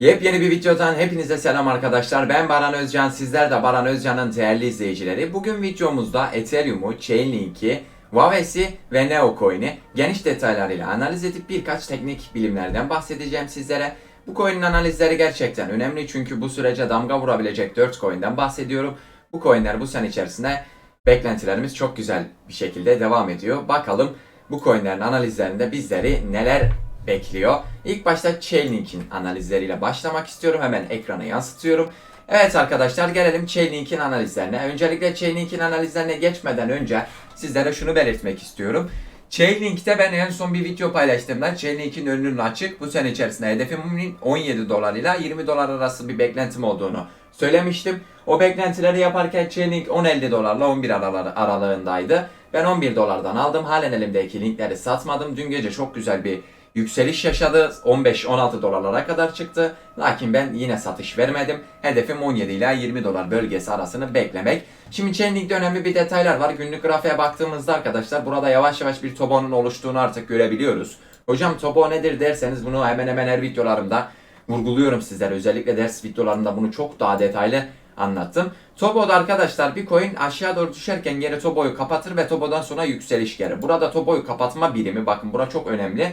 Yepyeni bir videodan hepinize selam arkadaşlar. Ben Baran Özcan, sizler de Baran Özcan'ın değerli izleyicileri. Bugün videomuzda Ethereum'u, Chainlink'i, Waves'i ve Neocoin'i geniş detaylarıyla analiz edip birkaç teknik bilimlerden bahsedeceğim sizlere. Bu coin'in analizleri gerçekten önemli çünkü bu sürece damga vurabilecek 4 coin'den bahsediyorum. Bu coin'ler bu sene içerisinde beklentilerimiz çok güzel bir şekilde devam ediyor. Bakalım bu coin'lerin analizlerinde bizleri neler bekliyor. İlk başta Chainlink'in analizleriyle başlamak istiyorum. Hemen ekrana yansıtıyorum. Evet arkadaşlar gelelim Chainlink'in analizlerine. Öncelikle Chainlink'in analizlerine geçmeden önce sizlere şunu belirtmek istiyorum. Chainlink'te ben en son bir video paylaştığımda Chainlink'in önünün açık. Bu sene içerisinde hedefimin 17 dolar ile 20 dolar arası bir beklentim olduğunu söylemiştim. O beklentileri yaparken Chainlink 10.50 dolarla 11 araları aralığındaydı. Ben 11 dolardan aldım. Halen elimdeki linkleri satmadım. Dün gece çok güzel bir yükseliş yaşadı. 15-16 dolarlara kadar çıktı. Lakin ben yine satış vermedim. Hedefim 17 ile 20 dolar bölgesi arasını beklemek. Şimdi Chainlink'te önemli bir detaylar var. Günlük grafiğe baktığımızda arkadaşlar burada yavaş yavaş bir tobonun oluştuğunu artık görebiliyoruz. Hocam tobo nedir derseniz bunu hemen hemen her videolarımda vurguluyorum sizlere. Özellikle ders videolarında bunu çok daha detaylı anlattım. Tobo'da arkadaşlar bir coin aşağı doğru düşerken geri Tobo'yu kapatır ve Tobo'dan sonra yükseliş gelir. Burada Tobo'yu kapatma birimi bakın bura çok önemli.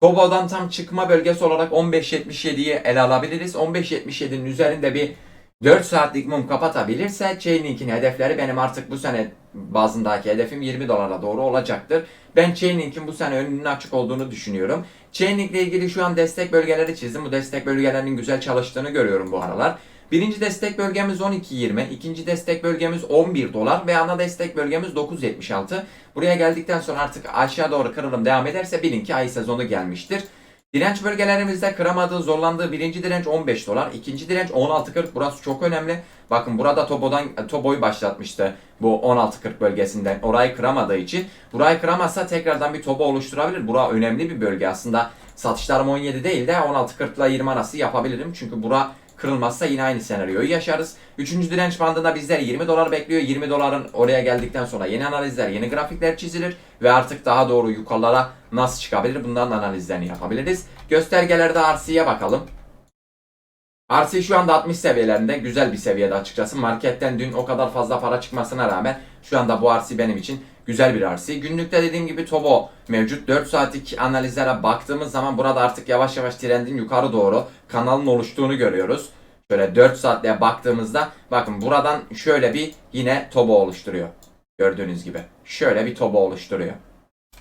Tobo'dan tam çıkma bölgesi olarak 15.77'yi ele alabiliriz. 15.77'nin üzerinde bir 4 saatlik mum kapatabilirse Chainlink'in hedefleri benim artık bu sene bazındaki hedefim 20 dolara doğru olacaktır. Ben Chainlink'in bu sene önünün açık olduğunu düşünüyorum. Chainlink ile ilgili şu an destek bölgeleri çizdim. Bu destek bölgelerinin güzel çalıştığını görüyorum bu aralar. Birinci destek bölgemiz 12.20, ikinci destek bölgemiz 11 dolar ve ana destek bölgemiz 9.76. Buraya geldikten sonra artık aşağı doğru kırılım devam ederse bilin ki ay sezonu gelmiştir. Direnç bölgelerimizde kıramadığı, zorlandığı birinci direnç 15 dolar, ikinci direnç 16.40. Burası çok önemli. Bakın burada Tobo'dan Tobo'yu başlatmıştı bu 16.40 bölgesinden. Orayı kıramadığı için. Burayı kıramazsa tekrardan bir Tobo oluşturabilir. Bura önemli bir bölge aslında. Satışlarım 17 değil de 16.40 ile 20 arası yapabilirim. Çünkü bura kırılmazsa yine aynı senaryoyu yaşarız. Üçüncü direnç bandında bizler 20 dolar bekliyor. 20 doların oraya geldikten sonra yeni analizler, yeni grafikler çizilir ve artık daha doğru yukarılara nasıl çıkabilir bunların analizlerini yapabiliriz. Göstergelerde RC'ye bakalım. RC şu anda 60 seviyelerinde güzel bir seviyede açıkçası. Marketten dün o kadar fazla para çıkmasına rağmen şu anda bu RC benim için güzel bir RC. Günlükte dediğim gibi Tobo mevcut. 4 saatlik analizlere baktığımız zaman burada artık yavaş yavaş trendin yukarı doğru kanalın oluştuğunu görüyoruz. Şöyle 4 saatliğe baktığımızda bakın buradan şöyle bir yine Tobo oluşturuyor. Gördüğünüz gibi. Şöyle bir Tobo oluşturuyor.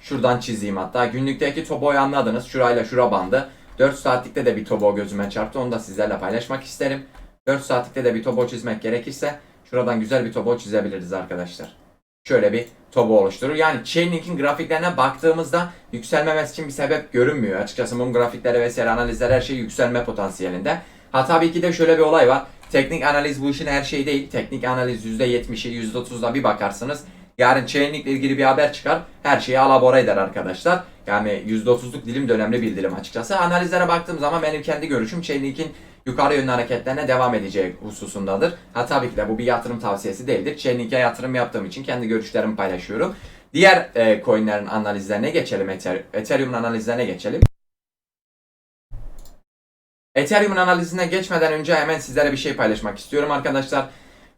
Şuradan çizeyim hatta. Günlükteki Tobo'yu anladınız. Şurayla şura bandı. 4 saatlikte de bir Tobo gözüme çarptı. Onu da sizlerle paylaşmak isterim. 4 saatlikte de bir Tobo çizmek gerekirse şuradan güzel bir Tobo çizebiliriz arkadaşlar. Şöyle bir Tobo oluşturur. Yani Chainlink'in grafiklerine baktığımızda yükselmemesi için bir sebep görünmüyor. Açıkçası mum grafikleri vesaire analizler her şey yükselme potansiyelinde. Ha tabii ki de şöyle bir olay var. Teknik analiz bu işin her şeyi değil. Teknik analiz %70'i %30'da bir bakarsınız. Yarın Chainlink ile ilgili bir haber çıkar. Her şeyi alabora eder arkadaşlar. Yani %30'luk dilim de önemli bir dilim açıkçası. Analizlere baktığım zaman benim kendi görüşüm Chainlink'in yukarı yönlü hareketlerine devam edeceği hususundadır. Ha tabii ki de bu bir yatırım tavsiyesi değildir. Chainlink'e yatırım yaptığım için kendi görüşlerimi paylaşıyorum. Diğer e, coinlerin analizlerine geçelim. Ether- Ethereum'un analizlerine geçelim. Ethereum'un analizine geçmeden önce hemen sizlere bir şey paylaşmak istiyorum arkadaşlar.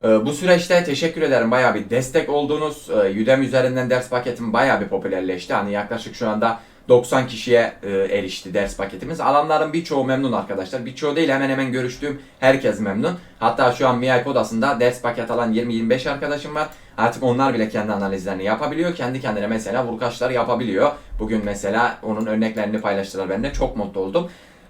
Ee, Bu süreçte teşekkür ederim. Bayağı bir destek oldunuz. Ee, Udemy üzerinden ders paketim bayağı bir popülerleşti. Hani yaklaşık şu anda 90 kişiye e, erişti ders paketimiz. Alanların birçoğu memnun arkadaşlar. Birçoğu değil hemen hemen görüştüğüm herkes memnun. Hatta şu an MIAK odasında ders paket alan 20-25 arkadaşım var. Artık onlar bile kendi analizlerini yapabiliyor. Kendi kendine mesela vurkaçlar yapabiliyor. Bugün mesela onun örneklerini paylaştılar. Ben de çok mutlu oldum.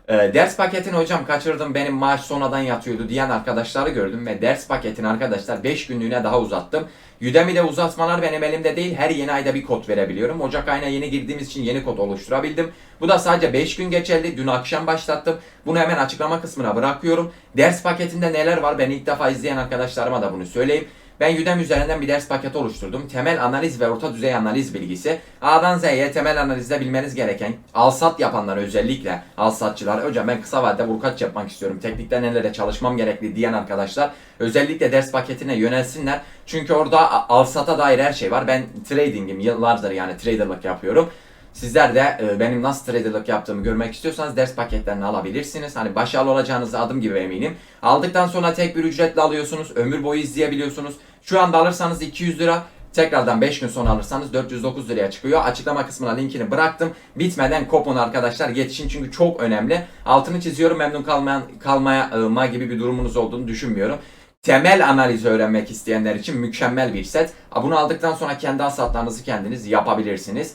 Ee, ders paketini hocam kaçırdım benim maaş sonradan yatıyordu diyen arkadaşları gördüm ve ders paketini arkadaşlar 5 günlüğüne daha uzattım. Udemy'de uzatmalar benim elimde değil her yeni ayda bir kod verebiliyorum. Ocak ayına yeni girdiğimiz için yeni kod oluşturabildim. Bu da sadece 5 gün geçerli. Dün akşam başlattım. Bunu hemen açıklama kısmına bırakıyorum. Ders paketinde neler var ben ilk defa izleyen arkadaşlarıma da bunu söyleyeyim. Ben Udemy üzerinden bir ders paketi oluşturdum. Temel analiz ve orta düzey analiz bilgisi. A'dan Z'ye temel analizde bilmeniz gereken alsat yapanlar özellikle alsatçılar. Hocam ben kısa vadede vurkaç yapmak istiyorum. Teknikte nelere çalışmam gerekli diyen arkadaşlar özellikle ders paketine yönelsinler. Çünkü orada alsata dair her şey var. Ben trading'im yıllardır yani traderlık yapıyorum. Sizler de e, benim nasıl traderlık yaptığımı görmek istiyorsanız ders paketlerini alabilirsiniz. Hani başarılı olacağınızı adım gibi eminim. Aldıktan sonra tek bir ücretle alıyorsunuz. Ömür boyu izleyebiliyorsunuz. Şu anda alırsanız 200 lira. Tekrardan 5 gün sonra alırsanız 409 liraya çıkıyor. Açıklama kısmına linkini bıraktım. Bitmeden kupon arkadaşlar yetişin çünkü çok önemli. Altını çiziyorum memnun kalmayan, kalmaya gibi bir durumunuz olduğunu düşünmüyorum. Temel analizi öğrenmek isteyenler için mükemmel bir set. Bunu aldıktan sonra kendi hasatlarınızı kendiniz yapabilirsiniz.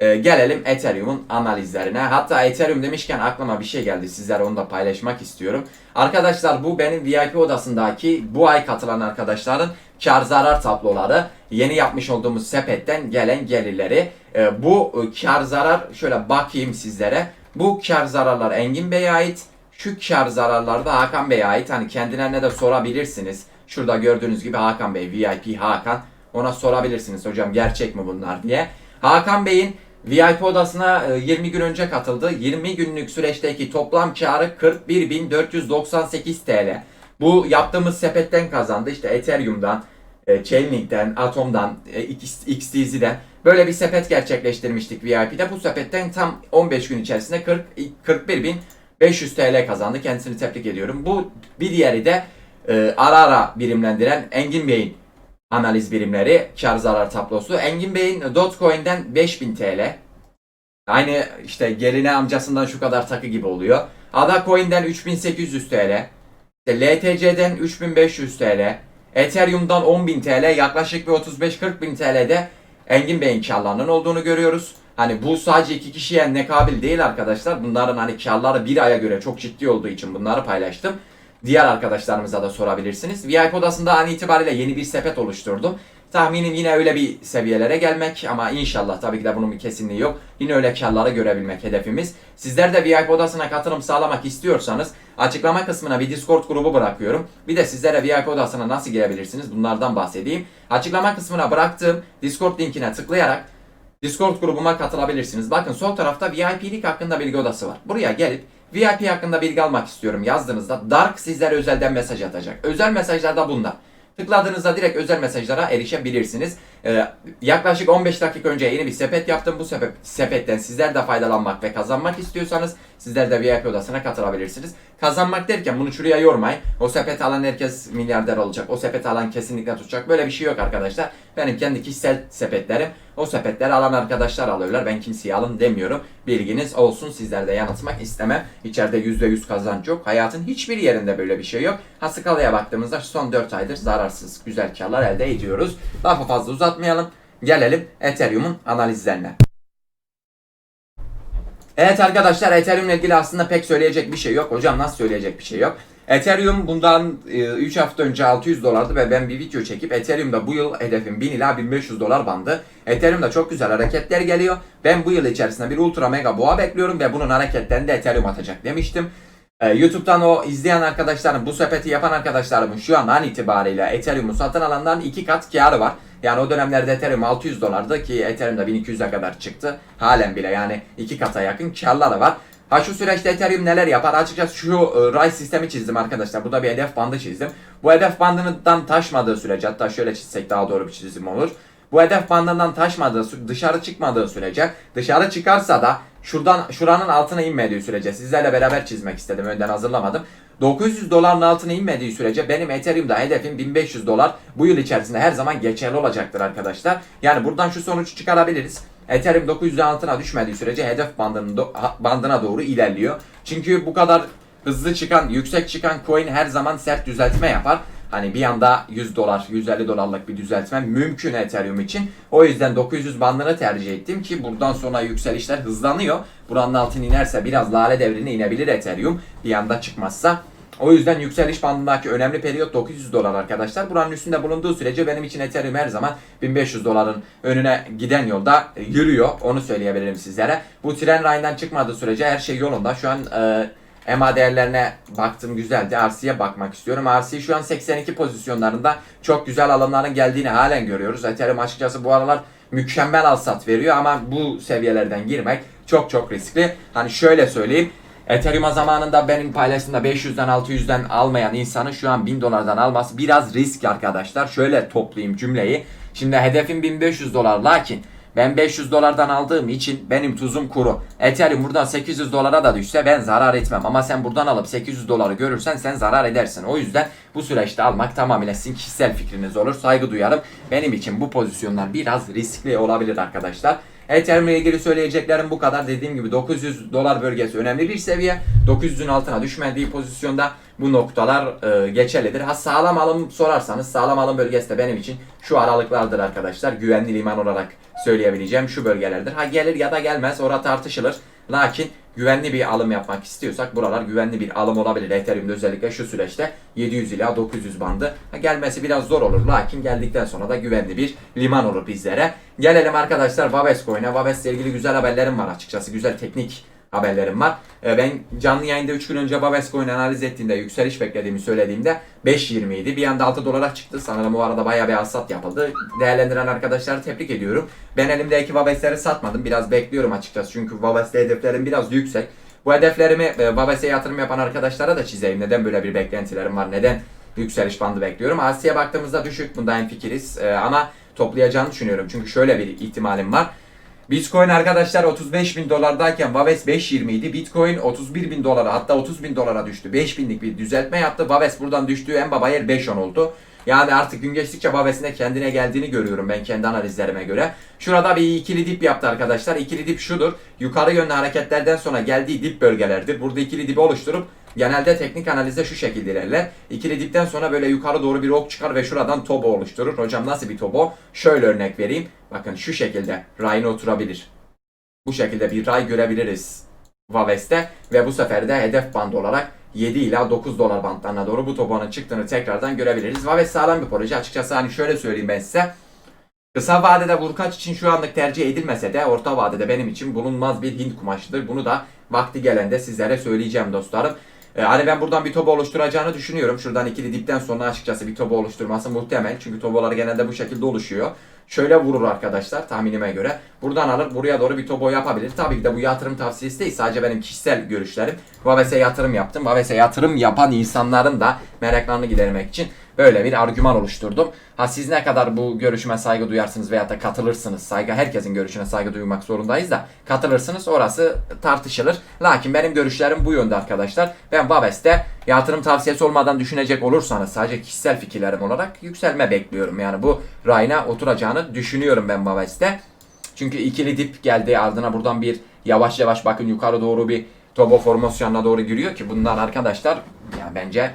Ee, gelelim Ethereum'un analizlerine. Hatta Ethereum demişken aklıma bir şey geldi. Sizlerle onu da paylaşmak istiyorum. Arkadaşlar bu benim VIP odasındaki bu ay katılan arkadaşların kar zarar tabloları. Yeni yapmış olduğumuz sepetten gelen gelirleri. Ee, bu e, kar zarar şöyle bakayım sizlere. Bu kar zararlar Engin Bey'e ait. Şu kar zararlar da Hakan Bey'e ait. Hani kendilerine de sorabilirsiniz. Şurada gördüğünüz gibi Hakan Bey, VIP Hakan. Ona sorabilirsiniz hocam gerçek mi bunlar diye. Hakan Bey'in VIP odasına e, 20 gün önce katıldı. 20 günlük süreçteki toplam karı 41.498 TL. Bu yaptığımız sepetten kazandı. İşte Ethereum'dan, e, Chainlink'ten, Atom'dan, e, XTZ'den böyle bir sepet gerçekleştirmiştik VIP'de. Bu sepetten tam 15 gün içerisinde 40 41.500 TL kazandı. Kendisini tebrik ediyorum. Bu bir diğeri de e, ara ara birimlendiren Engin Bey'in analiz birimleri, kar zarar tablosu. Engin Bey'in Dogecoin'den 5000 TL. Aynı işte geline amcasından şu kadar takı gibi oluyor. Ada Coin'den 3800 TL. İşte LTC'den 3500 TL. Ethereum'dan 10.000 TL. Yaklaşık bir 35-40 bin TL'de Engin Bey'in karlarının olduğunu görüyoruz. Hani bu sadece iki kişiye ne kabil değil arkadaşlar. Bunların hani karları bir aya göre çok ciddi olduğu için bunları paylaştım. Diğer arkadaşlarımıza da sorabilirsiniz. VIP odasında an itibariyle yeni bir sepet oluşturdum. Tahminim yine öyle bir seviyelere gelmek ama inşallah tabii ki de bunun bir kesinliği yok. Yine öyle karları görebilmek hedefimiz. Sizler de VIP odasına katılım sağlamak istiyorsanız açıklama kısmına bir Discord grubu bırakıyorum. Bir de sizlere VIP odasına nasıl girebilirsiniz bunlardan bahsedeyim. Açıklama kısmına bıraktığım Discord linkine tıklayarak Discord grubuma katılabilirsiniz. Bakın sol tarafta VIP'lik hakkında bilgi odası var. Buraya gelip VIP hakkında bilgi almak istiyorum yazdığınızda Dark sizlere özelden mesaj atacak. Özel mesajlar da bunlar. Tıkladığınızda direkt özel mesajlara erişebilirsiniz. Ee, yaklaşık 15 dakika önce yeni bir sepet yaptım. Bu sepet, sepetten sizler de faydalanmak ve kazanmak istiyorsanız sizler de VIP odasına katılabilirsiniz. Kazanmak derken bunu şuraya yormayın. O sepet alan herkes milyarder olacak. O sepet alan kesinlikle tutacak. Böyle bir şey yok arkadaşlar. Benim kendi kişisel sepetlerim. O sepetleri alan arkadaşlar alıyorlar. Ben kimseye alın demiyorum. Bilginiz olsun. Sizler de yanıltmak istemem. İçeride %100 kazanç yok. Hayatın hiçbir yerinde böyle bir şey yok. Ha skalaya baktığımızda son 4 aydır zararsız güzel karlar elde ediyoruz. Lafı fazla uzatmayalım. Gelelim Ethereum'un analizlerine. Evet arkadaşlar Ethereum ile ilgili aslında pek söyleyecek bir şey yok. Hocam nasıl söyleyecek bir şey yok. Ethereum bundan 3 hafta önce 600 dolardı ve ben bir video çekip Ethereum'da bu yıl hedefim 1000 ila 1500 dolar bandı. Ethereum'da çok güzel hareketler geliyor. Ben bu yıl içerisinde bir ultra mega boğa bekliyorum ve bunun hareketlerini de Ethereum atacak demiştim. Ee, YouTube'dan o izleyen arkadaşlarım, bu sepeti yapan arkadaşlarımın şu an an itibariyle Ethereum'u satın alandan iki kat karı var. Yani o dönemlerde Ethereum 600 dolardı ki Ethereum'da 1200'e kadar çıktı. Halen bile yani iki kata yakın karları var. Ha şu süreçte Ethereum neler yapar? Açıkçası şu e, RAI sistemi çizdim arkadaşlar. Burada bir hedef bandı çizdim. Bu hedef bandından taşmadığı sürece hatta şöyle çizsek daha doğru bir çizim olur. Bu hedef bandından taşmadığı, dışarı çıkmadığı sürece, dışarı çıkarsa da şuradan şuranın altına inmediği sürece sizlerle beraber çizmek istedim. Önden hazırlamadım. 900 doların altına inmediği sürece benim Ethereum'da hedefim 1500 dolar bu yıl içerisinde her zaman geçerli olacaktır arkadaşlar. Yani buradan şu sonucu çıkarabiliriz. Ethereum 900'ün altına düşmediği sürece hedef bandının do- bandına doğru ilerliyor. Çünkü bu kadar hızlı çıkan, yüksek çıkan coin her zaman sert düzeltme yapar. Hani bir anda 100 dolar, 150 dolarlık bir düzeltme mümkün Ethereum için. O yüzden 900 bandını tercih ettim ki buradan sonra yükselişler hızlanıyor. Buranın altına inerse biraz lale devrine inebilir Ethereum bir anda çıkmazsa. O yüzden yükseliş bandındaki önemli periyot 900 dolar arkadaşlar. Buranın üstünde bulunduğu sürece benim için Ethereum her zaman 1500 doların önüne giden yolda yürüyor. Onu söyleyebilirim sizlere. Bu tren rayından çıkmadığı sürece her şey yolunda. Şu an e, EMA değerlerine baktım güzeldi. RC'ye bakmak istiyorum. RC şu an 82 pozisyonlarında çok güzel alımların geldiğini halen görüyoruz. Ethereum açıkçası bu aralar mükemmel alsat veriyor ama bu seviyelerden girmek çok çok riskli. Hani şöyle söyleyeyim. Ethereum'a zamanında benim paylaştığımda 500'den 600'den almayan insanı şu an 1000 dolardan alması biraz risk arkadaşlar. Şöyle toplayayım cümleyi. Şimdi hedefim 1500 dolar lakin Ben 500 dolardan aldığım için benim tuzum kuru. Ethereum buradan 800 dolara da düşse ben zarar etmem. Ama sen buradan alıp 800 doları görürsen sen zarar edersin. O yüzden bu süreçte almak tamamıyla sizin kişisel fikriniz olur. Saygı duyarım. Benim için bu pozisyonlar biraz riskli olabilir arkadaşlar. Ethereum ile ilgili söyleyeceklerim bu kadar. Dediğim gibi 900 dolar bölgesi önemli bir seviye. 900'ün altına düşmediği pozisyonda bu noktalar e, geçerlidir. Ha sağlam alım sorarsanız sağlam alım bölgesi de benim için şu aralıklardır arkadaşlar. Güvenli liman olarak söyleyebileceğim şu bölgelerdir. Ha gelir ya da gelmez orada tartışılır. Lakin güvenli bir alım yapmak istiyorsak buralar güvenli bir alım olabilir. Ethereum'da özellikle şu süreçte 700 ila 900 bandı. Gelmesi biraz zor olur. Lakin geldikten sonra da güvenli bir liman olur bizlere. Gelelim arkadaşlar Vaves Coin'e. Vaves ile ilgili güzel haberlerim var açıkçası. Güzel teknik haberlerim var. Ee, Ben canlı yayında 3 gün önce Babes Coin'i analiz ettiğimde yükseliş beklediğimi söylediğimde 5.20 idi. Bir anda 6 dolara çıktı. Sanırım o arada bayağı bir alsat yapıldı. Değerlendiren arkadaşları tebrik ediyorum. Ben elimdeki Babes'leri satmadım. Biraz bekliyorum açıkçası. Çünkü Babes'te hedeflerim biraz yüksek. Bu hedeflerimi e, Babes'e yatırım yapan arkadaşlara da çizeyim. Neden böyle bir beklentilerim var? Neden yükseliş bandı bekliyorum? Asya'ya baktığımızda düşük. Bunda en fikiriz. Ee, ama toplayacağını düşünüyorum. Çünkü şöyle bir ihtimalim var. Bitcoin arkadaşlar 35 bin dolardayken Vaves 5.20 idi. Bitcoin 31 bin dolara hatta 30 bin dolara düştü. 5 binlik bir düzeltme yaptı. Vaves buradan düştüğü en baba yer 5.10 oldu. Yani artık gün geçtikçe Vaves'in de kendine geldiğini görüyorum ben kendi analizlerime göre. Şurada bir ikili dip yaptı arkadaşlar. İkili dip şudur. Yukarı yönlü hareketlerden sonra geldiği dip bölgelerdir. Burada ikili dibi oluşturup Genelde teknik analizde şu şekilde ilerler. İkili dipten sonra böyle yukarı doğru bir ok çıkar ve şuradan tobo oluşturur. Hocam nasıl bir tobo? Şöyle örnek vereyim. Bakın şu şekilde rayına oturabilir. Bu şekilde bir ray görebiliriz Vaves'te ve bu sefer de hedef band olarak 7 ila 9 dolar bantlarına doğru bu tobonun çıktığını tekrardan görebiliriz. Vaves sağlam bir proje. Açıkçası hani şöyle söyleyeyim ben size. Kısa vadede vurkaç için şu anlık tercih edilmese de orta vadede benim için bulunmaz bir Hint kumaşıdır. Bunu da vakti gelende sizlere söyleyeceğim dostlarım. Ee, hani ben buradan bir tobo oluşturacağını düşünüyorum. Şuradan ikili dipten sonra açıkçası bir tobo oluşturması muhtemel. Çünkü tobolar genelde bu şekilde oluşuyor. Şöyle vurur arkadaşlar tahminime göre. Buradan alır buraya doğru bir tobo yapabilir. Tabii ki de bu yatırım tavsiyesi değil. Sadece benim kişisel görüşlerim. Vaves'e yatırım yaptım. Vaves'e yatırım yapan insanların da meraklarını gidermek için böyle bir argüman oluşturdum. Ha siz ne kadar bu görüşüme saygı duyarsınız veya da katılırsınız. Saygı herkesin görüşüne saygı duymak zorundayız da katılırsınız orası tartışılır. Lakin benim görüşlerim bu yönde arkadaşlar. Ben Vaves'te yatırım tavsiyesi olmadan düşünecek olursanız sadece kişisel fikirlerim olarak yükselme bekliyorum. Yani bu rayına oturacağını düşünüyorum ben Vaves'te. Çünkü ikili dip geldi ardına buradan bir yavaş yavaş bakın yukarı doğru bir tobo formasyonuna doğru giriyor ki bunlar arkadaşlar yani bence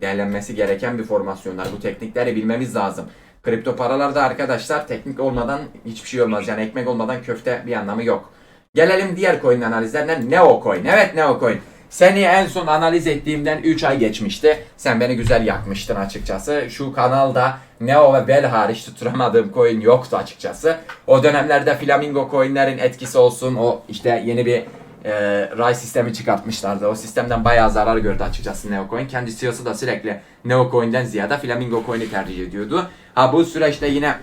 değerlenmesi gereken bir formasyonlar. Bu teknikleri bilmemiz lazım. Kripto paralarda arkadaşlar teknik olmadan hiçbir şey olmaz. Yani ekmek olmadan köfte bir anlamı yok. Gelelim diğer coin analizlerine. Neo coin. Evet Neo coin. Seni en son analiz ettiğimden 3 ay geçmişti. Sen beni güzel yakmıştın açıkçası. Şu kanalda Neo ve Bell hariç tutturamadığım coin yoktu açıkçası. O dönemlerde Flamingo coinlerin etkisi olsun. O işte yeni bir e, ray sistemi çıkartmışlardı. O sistemden bayağı zarar gördü açıkçası Neocoin. Kendi CEO'su da sürekli Neocoin'den ziyade Flamingo Coin'i tercih ediyordu. Ha bu süreçte yine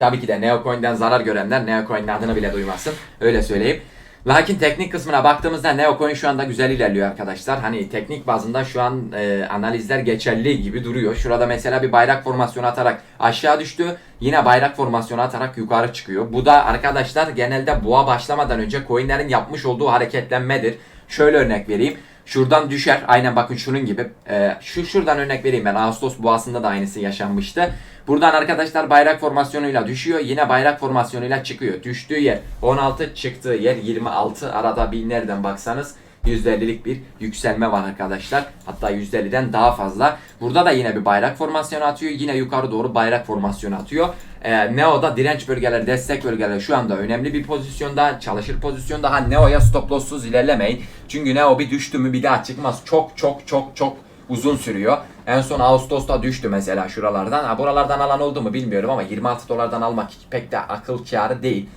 tabii ki de Neocoin'den zarar görenler Neocoin'in adını bile duymasın. Öyle söyleyeyim. Lakin teknik kısmına baktığımızda Neocoin şu anda güzel ilerliyor arkadaşlar. Hani teknik bazında şu an e, analizler geçerli gibi duruyor. Şurada mesela bir bayrak formasyonu atarak aşağı düştü. Yine bayrak formasyonu atarak yukarı çıkıyor. Bu da arkadaşlar genelde boğa başlamadan önce coinlerin yapmış olduğu hareketlenmedir. Şöyle örnek vereyim. Şuradan düşer. Aynen bakın şunun gibi. Ee, şu şuradan örnek vereyim ben. Ağustos boğasında da aynısı yaşanmıştı. Buradan arkadaşlar bayrak formasyonuyla düşüyor. Yine bayrak formasyonuyla çıkıyor. Düştüğü yer 16, çıktığı yer 26. Arada bir nereden baksanız %50'lik bir yükselme var arkadaşlar. Hatta %50'den daha fazla. Burada da yine bir bayrak formasyonu atıyor. Yine yukarı doğru bayrak formasyonu atıyor. Ee, Neo'da direnç bölgeleri, destek bölgeleri şu anda önemli bir pozisyonda. Çalışır pozisyonda. Ha Neo'ya stop loss'suz ilerlemeyin. Çünkü Neo bir düştü mü bir daha çıkmaz. Çok çok çok çok uzun sürüyor. En son Ağustos'ta düştü mesela şuralardan. Ha, buralardan alan oldu mu bilmiyorum ama 26 dolardan almak pek de akıl kârı değil.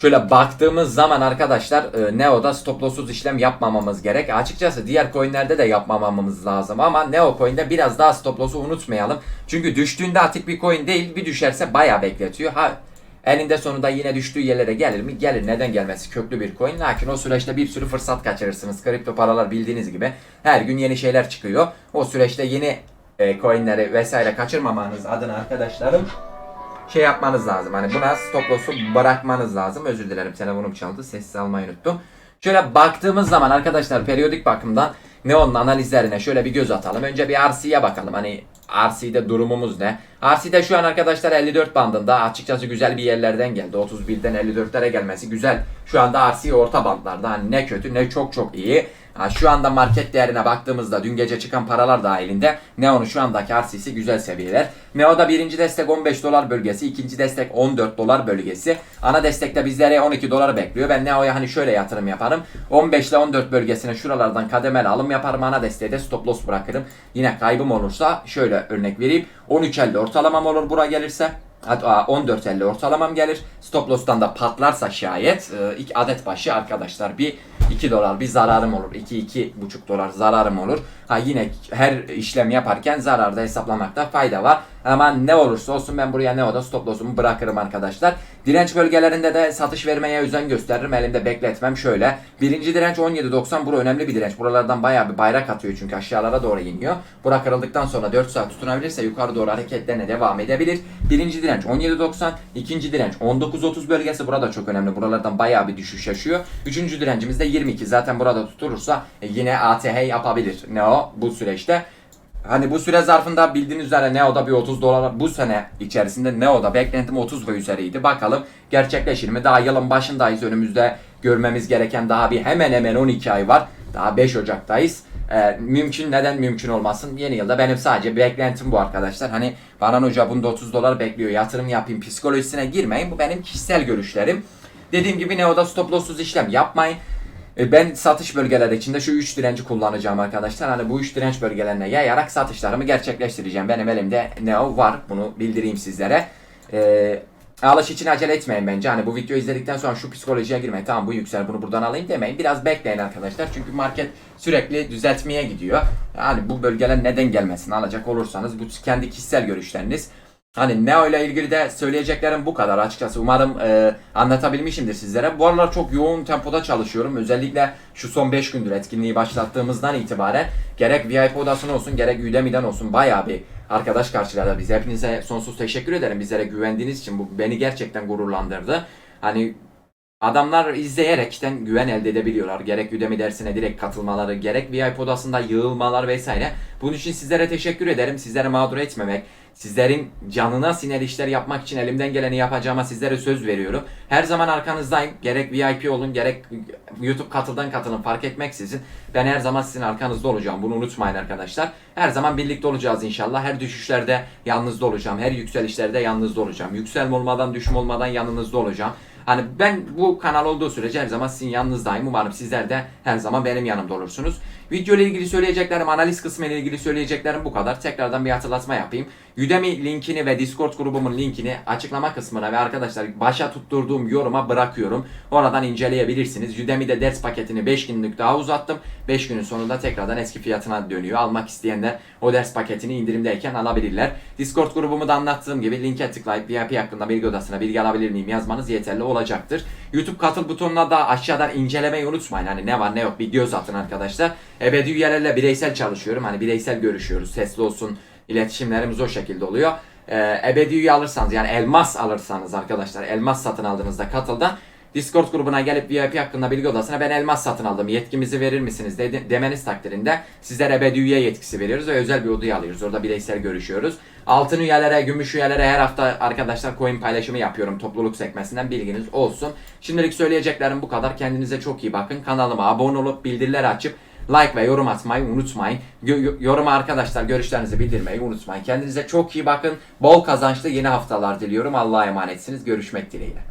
Şöyle baktığımız zaman arkadaşlar e, Neo'da stop loss'suz işlem yapmamamız gerek. Açıkçası diğer coinlerde de yapmamamız lazım ama Neo coin'de biraz daha stop loss'u unutmayalım. Çünkü düştüğünde atik bir coin değil bir düşerse bayağı bekletiyor. Ha Elinde sonunda yine düştüğü yerlere gelir mi? Gelir. Neden gelmesi? Köklü bir coin. Lakin o süreçte bir sürü fırsat kaçırırsınız. Kripto paralar bildiğiniz gibi her gün yeni şeyler çıkıyor. O süreçte yeni e, coinleri vesaire kaçırmamanız adına arkadaşlarım şey yapmanız lazım. Hani buna stop loss'u bırakmanız lazım. Özür dilerim telefonum çaldı. Sessiz almayı unuttum. Şöyle baktığımız zaman arkadaşlar periyodik bakımdan Neon'un analizlerine şöyle bir göz atalım. Önce bir RC'ye bakalım. Hani RC'de durumumuz ne? RC'de şu an arkadaşlar 54 bandında açıkçası güzel bir yerlerden geldi. 31'den 54'lere gelmesi güzel. Şu anda RC orta bandlarda. Hani ne kötü ne çok çok iyi. Şu anda market değerine baktığımızda dün gece çıkan paralar dahilinde Neo'nun şu andaki RC'si güzel seviyeler. Neo'da birinci destek 15 dolar bölgesi, ikinci destek 14 dolar bölgesi. Ana destekte bizlere 12 dolar bekliyor. Ben Neo'ya hani şöyle yatırım yaparım. 15 ile 14 bölgesine şuralardan kademeli alım yaparım. Ana desteğe de stop loss bırakırım. Yine kaybım olursa şöyle örnek vereyim. 13.50 ortalamam olur bura gelirse. Hatta 14.50 ortalamam gelir. Stop loss'tan da patlarsa şayet e, ilk adet başı arkadaşlar bir 2 dolar bir zararım olur. 2 2 buçuk dolar zararım olur. Ha yine her işlem yaparken zararda hesaplamakta fayda var. Ama ne olursa olsun ben buraya ne oda stop loss'umu bırakırım arkadaşlar. Direnç bölgelerinde de satış vermeye özen gösteririm. Elimde bekletmem şöyle. Birinci direnç 17.90. Bura önemli bir direnç. Buralardan bayağı bir bayrak atıyor çünkü aşağılara doğru iniyor. Bura kırıldıktan sonra 4 saat tutunabilirse yukarı doğru hareketlerine devam edebilir. Birinci direnç 17.90. ikinci direnç 19.30 bölgesi. Burada çok önemli. Buralardan bayağı bir düşüş yaşıyor. Üçüncü direncimiz de 22. Zaten burada tuturursa e, yine ATH yapabilir. Ne o? Bu süreçte. Hani bu süre zarfında bildiğiniz üzere Neo'da bir 30 dolar bu sene içerisinde Neo'da beklentim 30 ve üzeriydi. Bakalım gerçekleşir mi? Daha yılın başındayız. Önümüzde görmemiz gereken daha bir hemen hemen 12 ay var. Daha 5 Ocak'tayız. Ee, mümkün neden mümkün olmasın? Yeni yılda benim sadece beklentim bu arkadaşlar. Hani Baran Hoca bunda 30 dolar bekliyor. Yatırım yapayım psikolojisine girmeyin. Bu benim kişisel görüşlerim. Dediğim gibi Neo'da stop loss'suz işlem yapmayın. E, Ben satış bölgeleri içinde şu 3 direnci kullanacağım arkadaşlar. Hani bu 3 direnç bölgelerine yayarak satışlarımı gerçekleştireceğim. Benim elimde Neo var. Bunu bildireyim sizlere. Ee, alış için acele etmeyin bence. Hani bu videoyu izledikten sonra şu psikolojiye girmeyin. Tamam bu yüksel bunu buradan alayım demeyin. Biraz bekleyin arkadaşlar. Çünkü market sürekli düzeltmeye gidiyor. Yani bu bölgeler neden gelmesin alacak olursanız bu kendi kişisel görüşleriniz. Hani Neo ile ilgili de söyleyeceklerim bu kadar açıkçası. Umarım e, anlatabilmişimdir sizlere. Bu aralar çok yoğun tempoda çalışıyorum. Özellikle şu son 5 gündür etkinliği başlattığımızdan itibaren gerek VIP odasına olsun gerek Udemy'den olsun bayağı bir arkadaş karşıladı bizi. Hepinize sonsuz teşekkür ederim bizlere güvendiğiniz için. Bu beni gerçekten gururlandırdı. Hani Adamlar izleyerekten güven elde edebiliyorlar. Gerek Udemy dersine direkt katılmaları, gerek VIP odasında yığılmalar vesaire. Bunun için sizlere teşekkür ederim. Sizleri mağdur etmemek, sizlerin canına siner işler yapmak için elimden geleni yapacağıma sizlere söz veriyorum. Her zaman arkanızdayım. Gerek VIP olun, gerek YouTube katıldan katılın fark etmeksizin. Ben her zaman sizin arkanızda olacağım. Bunu unutmayın arkadaşlar. Her zaman birlikte olacağız inşallah. Her düşüşlerde yalnızda olacağım. Her yükselişlerde yalnızda olacağım. Yükselme olmadan, düşme olmadan yanınızda olacağım. Hani ben bu kanal olduğu sürece her zaman sizin yanınızdayım. Umarım sizler de her zaman benim yanımda olursunuz. Video ile ilgili söyleyeceklerim, analiz kısmı ile ilgili söyleyeceklerim bu kadar. Tekrardan bir hatırlatma yapayım. Udemy linkini ve Discord grubumun linkini açıklama kısmına ve arkadaşlar başa tutturduğum yoruma bırakıyorum. Oradan inceleyebilirsiniz. Udemy'de ders paketini 5 günlük daha uzattım. 5 günün sonunda tekrardan eski fiyatına dönüyor. Almak isteyenler o ders paketini indirimdeyken alabilirler. Discord grubumu da anlattığım gibi linke tıklayıp VIP hakkında bilgi odasına bilgi alabilir miyim yazmanız yeterli olacaktır. YouTube katıl butonuna da aşağıdan incelemeyi unutmayın. Hani ne var ne yok bir göz atın arkadaşlar. Ebedi üyelerle bireysel çalışıyorum. Hani bireysel görüşüyoruz. Sesli olsun iletişimlerimiz o şekilde oluyor. Ee, ebedi üye alırsanız yani elmas alırsanız arkadaşlar elmas satın aldığınızda katıldan Discord grubuna gelip VIP hakkında bilgi odasına ben elmas satın aldım yetkimizi verir misiniz de, demeniz takdirinde sizlere ebedi üye yetkisi veriyoruz ve özel bir odayı alıyoruz. Orada bireysel görüşüyoruz. Altın üyelere, gümüş üyelere her hafta arkadaşlar coin paylaşımı yapıyorum topluluk sekmesinden bilginiz olsun. Şimdilik söyleyeceklerim bu kadar. Kendinize çok iyi bakın. Kanalıma abone olup bildirileri açıp like ve yorum atmayı unutmayın. Gö- yoruma arkadaşlar görüşlerinizi bildirmeyi unutmayın. Kendinize çok iyi bakın. Bol kazançlı yeni haftalar diliyorum. Allah'a emanetsiniz. Görüşmek dileğiyle.